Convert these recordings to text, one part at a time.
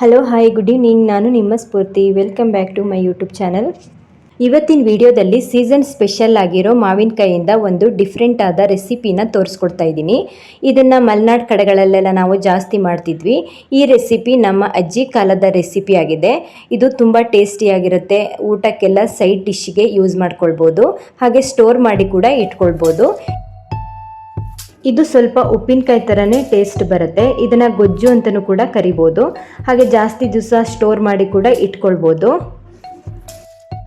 Hello hi good evening ನಾನು ನಿಮ್ಮ Spoorthi. Welcome back to my YouTube channel ಇವತ್ತಿನ ವಿಡಿಯೋದಲ್ಲಿ ಸೀಸನ್ ಸ್ಪೆಷಲ್ ಆಗಿರೋ ಮಾವಿನಕಾಯಿಯಿಂದ ಒಂದು ಡಿಫ್ರೆಂಟ್ ಆದ ರೆಸಿಪಿನ ತೋರಿಸ್ಕೊಡ್ತಾ ಇದ್ದೀನಿ. ಇದನ್ನು ಮಲೆನಾಡು ಕಡೆಗಳಲ್ಲೆಲ್ಲ ನಾವು ಜಾಸ್ತಿ ಮಾಡ್ತಿದ್ವಿ. ಈ ರೆಸಿಪಿ ನಮ್ಮ ಅಜ್ಜಿ ಕಾಲದ ರೆಸಿಪಿ ಆಗಿದೆ. ಇದು ತುಂಬ ಟೇಸ್ಟಿಯಾಗಿರುತ್ತೆ ಊಟಕ್ಕೆಲ್ಲ ಸೈಡ್ ಡಿಶ್ಗೆ ಯೂಸ್ ಮಾಡ್ಕೊಳ್ಬೋದು. ಹಾಗೆ ಸ್ಟೋರ್ ಮಾಡಿ ಕೂಡ ಇಟ್ಕೊಳ್ಬೋದು. ಇದು ಸ್ವಲ್ಪ ಉಪ್ಪಿನಕಾಯಿ ಥರನೇ ಟೇಸ್ಟ್ ಬರುತ್ತೆ. ಇದನ್ನು ಗೊಜ್ಜು ಅಂತಲೂ ಕೂಡ ಕರಿಬೋದು. ಹಾಗೆ ಜಾಸ್ತಿ ದಿವಸ ಸ್ಟೋರ್ ಮಾಡಿ ಕೂಡ ಇಟ್ಕೊಳ್ಬೋದು.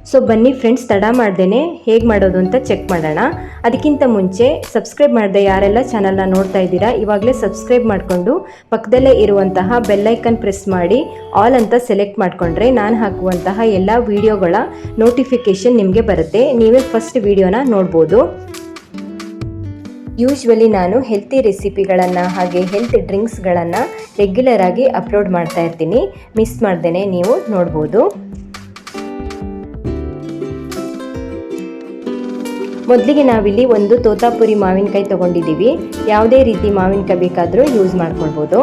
ಸೊ ಬನ್ನಿ ಫ್ರೆಂಡ್ಸ್ ತಡ ಮಾಡ್ದೇನೆ. ಹೇಗೆ ಮಾಡೋದು ಅಂತ ಚೆಕ್ ಮಾಡೋಣ. ಅದಕ್ಕಿಂತ ಮುಂಚೆ ಸಬ್ಸ್ಕ್ರೈಬ್ ಮಾಡಿದೆ ಯಾರೆಲ್ಲ ಚಾನಲ್ನ ನೋಡ್ತಾ ಇದ್ದೀರಾ, ಇವಾಗಲೇ ಸಬ್ಸ್ಕ್ರೈಬ್ ಮಾಡಿಕೊಂಡು ಪಕ್ಕದಲ್ಲೇ ಇರುವಂತಹ ಬೆಲ್ಲೈಕನ್ ಪ್ರೆಸ್ ಮಾಡಿ ಆಲ್ ಅಂತ ಸೆಲೆಕ್ಟ್ ಮಾಡಿಕೊಂಡ್ರೆ ನಾನು ಹಾಕುವಂತಹ ಎಲ್ಲ ವಿಡಿಯೋಗಳ ನೋಟಿಫಿಕೇಷನ್ ನಿಮಗೆ ಬರುತ್ತೆ. ನೀವೇ ಫಸ್ಟ್ ವಿಡಿಯೋನ ನೋಡ್ಬೋದು. ಯೂಶ್ವಲಿ ನಾನು ಹೆಲ್ತಿ ರೆಸಿಪಿಗಳನ್ನು ಹಾಗೆ ಹೆಲ್ತ್ ಡ್ರಿಂಕ್ಸ್ಗಳನ್ನು ರೆಗ್ಯುಲರ್ ಆಗಿ ಅಪ್ಲೋಡ್ ಮಾಡ್ತಾ ಇರ್ತೀನಿ. ಮಿಸ್ ಮಾಡ್ದೇ ನೀವು ನೋಡ್ಬೋದು. ಮೊದಲಿಗೆ ನಾವಿಲ್ಲಿ ಒಂದು ತೋತಾಪುರಿ ಮಾವಿನಕಾಯಿ ತೊಗೊಂಡಿದ್ದೀವಿ. ಯಾವುದೇ ರೀತಿ ಮಾವಿನಕಾಯಿ ಬೇಕಾದರೂ ಯೂಸ್ ಮಾಡ್ಕೊಳ್ಬೋದು.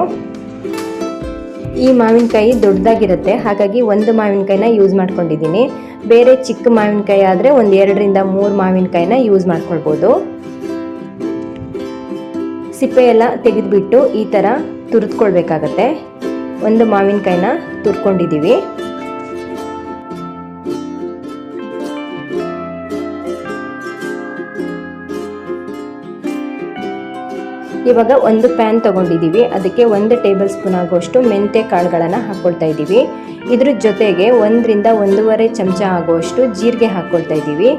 ಈ ಮಾವಿನಕಾಯಿ ದೊಡ್ಡದಾಗಿರುತ್ತೆ. ಹಾಗಾಗಿ ಒಂದು ಮಾವಿನಕಾಯಿನ ಯೂಸ್ ಮಾಡ್ಕೊಂಡಿದ್ದೀನಿ. ಬೇರೆ ಚಿಕ್ಕ ಮಾವಿನಕಾಯಿ ಆದರೆ ಒಂದು ಎರಡರಿಂದ ಮೂರು ಮಾವಿನಕಾಯಿನ ಯೂಸ್ ಮಾಡ್ಕೊಳ್ಬೋದು. ಸಿಪ್ಪೆ ಎಲ್ಲ ತೆಗೆದುಬಿಟ್ಟು ಈ ಥರ ತುರಿದ್ಕೊಳ್ಬೇಕಾಗತ್ತೆ. ಒಂದು ಮಾವಿನಕಾಯಿನ ತುರ್ಕೊಂಡಿದ್ದೀವಿ. ಇವಾಗ ಒಂದು ಪ್ಯಾನ್ ತೊಗೊಂಡಿದ್ದೀವಿ. ಅದಕ್ಕೆ ಒಂದು ಟೇಬಲ್ ಸ್ಪೂನ್ ಆಗುವಷ್ಟು ಮೆಂತ್ಯ ಕಾಳುಗಳನ್ನು ಹಾಕ್ಕೊಳ್ತಾ ಇದ್ದೀವಿ. ಇದ್ರ ಜೊತೆಗೆ ಒಂದರಿಂದ ಒಂದೂವರೆ ಚಮಚ ಆಗುವಷ್ಟು ಜೀರಿಗೆ ಹಾಕ್ಕೊಳ್ತಾ ಇದ್ದೀವಿ.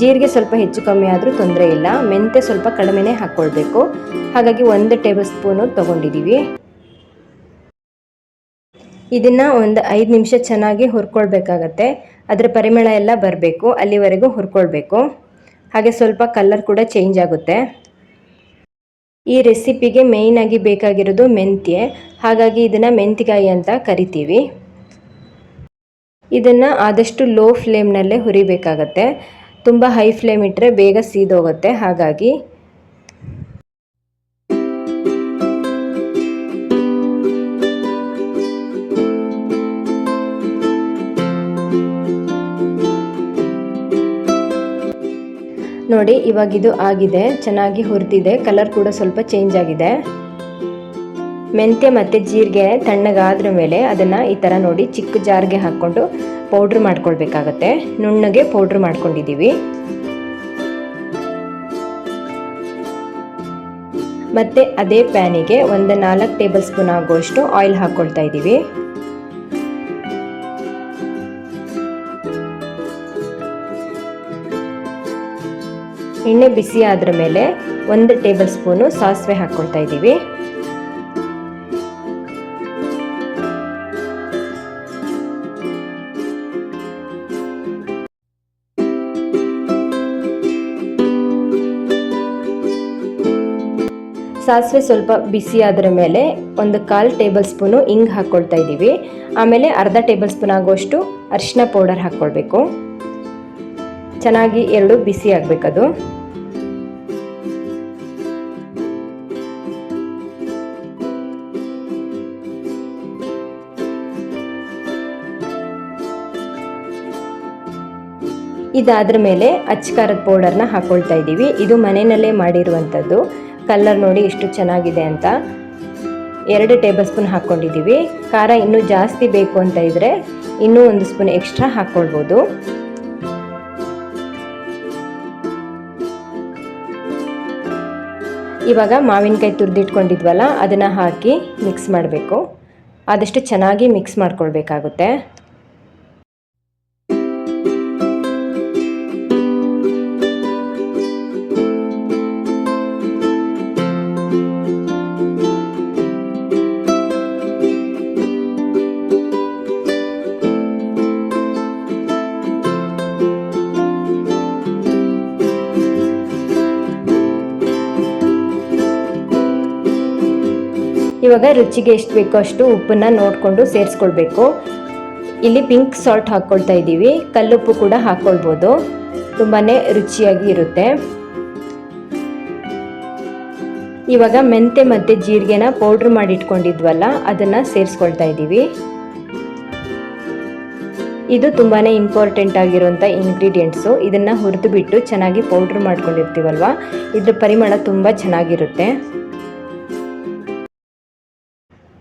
ಜೀರಿಗೆ ಸ್ವಲ್ಪ ಹೆಚ್ಚು ಕಮ್ಮಿ ಆದರೂ ತೊಂದರೆ ಇಲ್ಲ. ಮೆಂತ್ಯ ಸ್ವಲ್ಪ ಕಡಿಮೆನೇ ಹಾಕ್ಕೊಳ್ಬೇಕು ಹಾಗಾಗಿ ಒಂದು ಟೇಬಲ್ ಸ್ಪೂನು ತೊಗೊಂಡಿದ್ದೀವಿ. ಇದನ್ನು ಒಂದು ಐದು ನಿಮಿಷ ಚೆನ್ನಾಗಿ ಹುರ್ಕೊಳ್ಬೇಕಾಗತ್ತೆ. ಅದರ ಪರಿಮಳ ಎಲ್ಲ ಬರಬೇಕು. ಅಲ್ಲಿವರೆಗೂ ಹುರ್ಕೊಳ್ಬೇಕು. ಹಾಗೆ ಸ್ವಲ್ಪ ಕಲರ್ ಕೂಡ ಚೇಂಜ್ ಆಗುತ್ತೆ. ಈ ರೆಸಿಪಿಗೆ ಮೇಯ್ನಾಗಿ ಬೇಕಾಗಿರೋದು ಮೆಂತ್ಯೆ. ಹಾಗಾಗಿ ಇದನ್ನು ಮೆಂತಿಕಾಯಿ ಅಂತ ಕರಿತೀವಿ. ಇದನ್ನು ಆದಷ್ಟು ಲೋ ಫ್ಲೇಮ್ನಲ್ಲೇ ಹುರಿಬೇಕಾಗತ್ತೆ. ತುಂಬ ಹೈ ಫ್ಲೇಮ್ ಇಟ್ಟರೆ ಬೇಗ ಸೀದೋಗುತ್ತೆ. ಹಾಗಾಗಿ ನೋಡಿ, ಇವಾಗ ಇದು ಆಗಿದೆ, ಚೆನ್ನಾಗಿ ಹುರಿದಿದೆ, ಕಲರ್ ಕೂಡ ಸ್ವಲ್ಪ ಚೇಂಜ್ ಆಗಿದೆ. ಮೆಂತ್ಯ ಮತ್ತು ಜೀರಿಗೆ ತಣ್ಣಗಾದ್ರ ಮೇಲೆ ಅದನ್ನು ಈ ಥರ ನೋಡಿ ಚಿಕ್ಕ ಜಾರ್ಗೆ ಹಾಕ್ಕೊಂಡು ಪೌಡ್ರ್ ಮಾಡ್ಕೊಳ್ಬೇಕಾಗತ್ತೆ. ನುಣ್ಣಗೆ ಪೌಡ್ರ್ ಮಾಡ್ಕೊಂಡಿದ್ದೀವಿ. ಮತ್ತು ಅದೇ ಪ್ಯಾನಿಗೆ ಒಂದು ನಾಲ್ಕು ಟೇಬಲ್ ಸ್ಪೂನ್ ಆಗುವಷ್ಟು ಆಯಿಲ್ ಹಾಕ್ಕೊಳ್ತಾ ಇದ್ದೀವಿ. ಎಣ್ಣೆ ಬಿಸಿ ಆದ್ರ ಮೇಲೆ ಒಂದು ಟೇಬಲ್ ಸ್ಪೂನು ಸಾಸಿವೆ ಹಾಕ್ಕೊಳ್ತಾ ಇದ್ದೀವಿ. ಸಾಸಿವೆ ಸ್ವಲ್ಪ ಬಿಸಿ ಆದ್ರ ಮೇಲೆ ಒಂದು ಕಾಲು ಟೇಬಲ್ ಸ್ಪೂನು ಹಿಂಗ್ ಹಾಕ್ಕೊಳ್ತಾ ಇದ್ದೀವಿ. ಆಮೇಲೆ ಅರ್ಧ ಟೇಬಲ್ ಸ್ಪೂನ್ ಆಗುವಷ್ಟು ಅರಿಶಿನ ಪೌಡರ್ ಹಾಕ್ಕೊಳ್ಬೇಕು ಚೆನ್ನಾಗಿ ಎರಡು ಬಿಸಿ ಆಗಬೇಕದು. ಇದಾದ್ರ ಮೇಲೆ ಅಚ್ಕಾರದ ಪೌಡರ್ನ ಹಾಕೊಳ್ತಾ ಇದ್ದೀವಿ. ಇದು ಮನೆಯಲ್ಲೇ ಮಾಡಿರುವಂಥದ್ದು. ಕಲರ್ ನೋಡಿ ಎಷ್ಟು ಚೆನ್ನಾಗಿದೆ ಅಂತ. ಎರಡು ಟೇಬಲ್ ಸ್ಪೂನ್ ಹಾಕ್ಕೊಂಡಿದ್ದೀವಿ. ಖಾರ ಇನ್ನೂ ಜಾಸ್ತಿ ಬೇಕು ಅಂತ ಇದ್ದರೆ ಇನ್ನೂ ಒಂದು ಸ್ಪೂನ್ ಎಕ್ಸ್ಟ್ರಾ ಹಾಕ್ಕೊಳ್ಬೋದು ಇವಾಗ ಮಾವಿನಕಾಯಿ ತುರಿದಿಟ್ಕೊಂಡಿದ್ವಲ್ಲ ಅದನ್ನು ಹಾಕಿ ಮಿಕ್ಸ್ ಮಾಡಬೇಕು. ಆದಷ್ಟು ಚೆನ್ನಾಗಿ ಮಿಕ್ಸ್ ಮಾಡ್ಕೊಳ್ಬೇಕಾಗುತ್ತೆ. ಇವಾಗ ರುಚಿಗೆ ಎಷ್ಟು ಬೇಕೋ ಅಷ್ಟು ಉಪ್ಪನ್ನು ನೋಡಿಕೊಂಡು ಸೇರಿಸ್ಕೊಳ್ಬೇಕು. ಇಲ್ಲಿ ಪಿಂಕ್ ಸಾಲ್ಟ್ ಹಾಕ್ಕೊಳ್ತಾ ಇದ್ದೀವಿ. ಕಲ್ಲುಪ್ಪು ಕೂಡ ಹಾಕ್ಕೊಳ್ಬೋದು ತುಂಬಾ ರುಚಿಯಾಗಿ ಇರುತ್ತೆ. ಇವಾಗ ಮೆಂತೆ ಮತ್ತು ಜೀರಿಗೆನ ಪೌಡ್ರ್ ಮಾಡಿಟ್ಕೊಂಡಿದ್ವಲ್ಲ, ಅದನ್ನು ಸೇರಿಸ್ಕೊಳ್ತಾ ಇದ್ದೀವಿ. ಇದು ತುಂಬಾ ಇಂಪಾರ್ಟೆಂಟ್ ಆಗಿರುವಂಥ ಇಂಗ್ರೀಡಿಯೆಂಟ್ಸು ಇದನ್ನು ಹುರಿದು ಬಿಟ್ಟು ಚೆನ್ನಾಗಿ ಪೌಡ್ರ್ ಮಾಡ್ಕೊಂಡಿರ್ತೀವಲ್ವ? ಇದ್ರ ಪರಿಮಳ ತುಂಬ ಚೆನ್ನಾಗಿರುತ್ತೆ.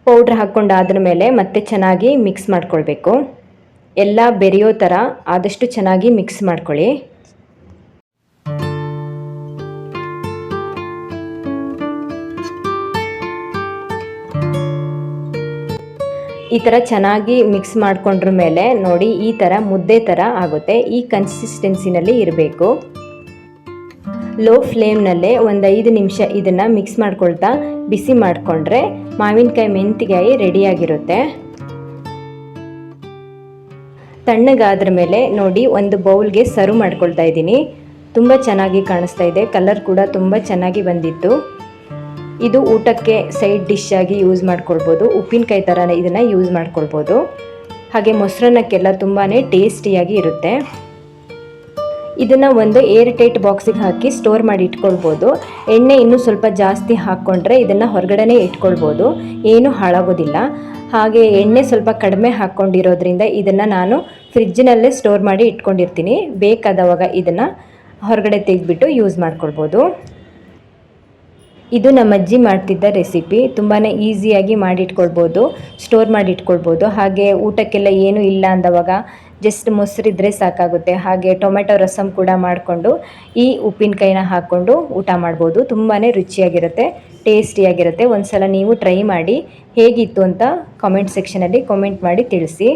ಪೌಡ್ರ್ ಹಾಕ್ಕೊಂಡಾದ್ರ ಮೇಲೆ ಮತ್ತೆ ಚೆನ್ನಾಗಿ ಮಿಕ್ಸ್ ಮಾಡ್ಕೊಳ್ಬೇಕು. ಎಲ್ಲ ಬೆರೆಯೋ ಥರ ಆದಷ್ಟು ಚೆನ್ನಾಗಿ ಮಿಕ್ಸ್ ಮಾಡ್ಕೊಳ್ಳಿ. ಈ ಥರ ಚೆನ್ನಾಗಿ ಮಿಕ್ಸ್ ಮಾಡಿಕೊಂಡ್ರ ಮೇಲೆ ನೋಡಿ ಈ ಥರ ಮುದ್ದೆ ಥರ ಆಗುತ್ತೆ. ಈ ಕನ್ಸಿಸ್ಟೆನ್ಸಿನಲ್ಲಿ ಇರಬೇಕು. ಲೋ ಫ್ಲೇಮ್ನಲ್ಲೇ ಒಂದು ಐದು ನಿಮಿಷ ಇದನ್ನು ಮಿಕ್ಸ್ ಮಾಡ್ಕೊಳ್ತಾ ಬಿಸಿ ಮಾಡಿಕೊಂಡ್ರೆ ಮಾವಿನಕಾಯಿ ಮೆಂತಿಗಾಯಿ ರೆಡಿಯಾಗಿರುತ್ತೆ ತಣ್ಣಗಾದ್ರ ಮೇಲೆ ನೋಡಿ ಒಂದು ಬೌಲ್ಗೆ ಸರ್ವ್ ಮಾಡ್ಕೊಳ್ತಾ ಇದ್ದೀನಿ. ತುಂಬ ಚೆನ್ನಾಗಿ ಕಾಣಿಸ್ತಾ ಇದೆ ಕಲರ್ ಕೂಡ ತುಂಬ ಚೆನ್ನಾಗಿ ಬಂದಿತ್ತು. ಇದು ಊಟಕ್ಕೆ ಸೈಡ್ ಡಿಶ್ ಆಗಿ ಯೂಸ್ ಮಾಡ್ಕೊಳ್ಬೋದು, ಉಪ್ಪಿನಕಾಯಿ ಥರ ಇದನ್ನು ಯೂಸ್ ಮಾಡ್ಕೊಳ್ಬೋದು. ಹಾಗೆ ಮೊಸರನ್ನಕ್ಕೆಲ್ಲ ತುಂಬಾ ಟೇಸ್ಟಿಯಾಗಿ ಇರುತ್ತೆ. ಇದನ್ನು ಒಂದು ಏರ್ ಟೈಟ್ ಬಾಕ್ಸಿಗೆ ಹಾಕಿ ಸ್ಟೋರ್ ಮಾಡಿ ಇಟ್ಕೊಳ್ಬೋದು. ಎಣ್ಣೆ ಇನ್ನೂ ಸ್ವಲ್ಪ ಜಾಸ್ತಿ ಹಾಕ್ಕೊಂಡ್ರೆ ಇದನ್ನು ಹೊರಗಡೆನೇ ಇಟ್ಕೊಳ್ಬೋದು. ಏನೂ ಹಾಳಾಗೋದಿಲ್ಲ. ಹಾಗೆ ಎಣ್ಣೆ ಸ್ವಲ್ಪ ಕಡಿಮೆ ಹಾಕ್ಕೊಂಡಿರೋದ್ರಿಂದ ಇದನ್ನು ನಾನು ಫ್ರಿಜ್ಜಿನಲ್ಲೇ ಸ್ಟೋರ್ ಮಾಡಿ ಇಟ್ಕೊಂಡಿರ್ತೀನಿ. ಬೇಕಾದವಾಗ ಇದನ್ನು ಹೊರಗಡೆ ತೆಗೆದ್ಬಿಟ್ಟು ಯೂಸ್ ಮಾಡ್ಕೊಳ್ಬೋದು. ಇದು ನಮ್ಮ ಅಜ್ಜಿ ಮಾಡ್ತಿದ್ದ ರೆಸಿಪಿ ತುಂಬಾ ಈಸಿಯಾಗಿ ಮಾಡಿಟ್ಕೊಳ್ಬೋದು ಸ್ಟೋರ್ ಮಾಡಿ ಇಟ್ಕೊಳ್ಬೋದು. ಹಾಗೆ ಊಟಕ್ಕೆಲ್ಲ ಏನೂ ಇಲ್ಲ ಅಂದವಾಗ ಜಸ್ಟ್ ಮೊಸರಿದ್ರೆ ಸಾಕಾಗುತ್ತೆ. ಹಾಗೆ ಟೊಮೆಟೊ ರಸಮ್ ಕೂಡ ಮಾಡಿಕೊಂಡು ಈ ಉಪ್ಪಿನಕಾಯಿನ ಹಾಕ್ಕೊಂಡು ಊಟ ಮಾಡ್ಬೋದು. ತುಂಬಾ ರುಚಿಯಾಗಿರುತ್ತೆ, ಟೇಸ್ಟಿಯಾಗಿರುತ್ತೆ. ಒಂದು ಸಲ ನೀವು ಟ್ರೈ ಮಾಡಿ, ಹೇಗಿತ್ತು ಅಂತ ಕಾಮೆಂಟ್ ಸೆಕ್ಷನಲ್ಲಿ ಕಾಮೆಂಟ್ ಮಾಡಿ ತಿಳಿಸಿ.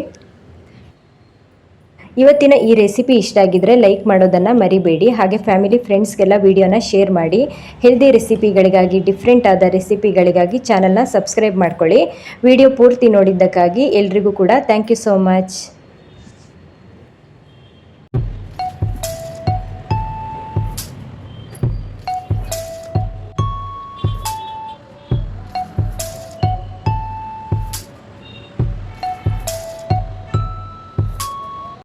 ಇವತ್ತಿನ ಈ ರೆಸಿಪಿ ಇಷ್ಟ ಆಗಿದ್ರೆ ಲೈಕ್ ಮಾಡೋದನ್ನು ಮರಿಬೇಡಿ. ಹಾಗೆ ಫ್ಯಾಮಿಲಿ ಫ್ರೆಂಡ್ಸ್ಗೆಲ್ಲ ವಿಡಿಯೋನ ಶೇರ್ ಮಾಡಿ. ಹೆಲ್ದಿ ರೆಸಿಪಿಗಳಿಗಾಗಿ ಡಿಫ್ರೆಂಟ್ ಆದ ರೆಸಿಪಿಗಳಿಗಾಗಿ ಚಾನಲ್ನ ಸಬ್ಸ್ಕ್ರೈಬ್ ಮಾಡ್ಕೊಳ್ಳಿ. ವಿಡಿಯೋ ಪೂರ್ತಿ ನೋಡಿದ್ದಕ್ಕಾಗಿ ಎಲ್ರಿಗೂ ಕೂಡ ಥ್ಯಾಂಕ್ ಯು ಸೋ ಮಚ್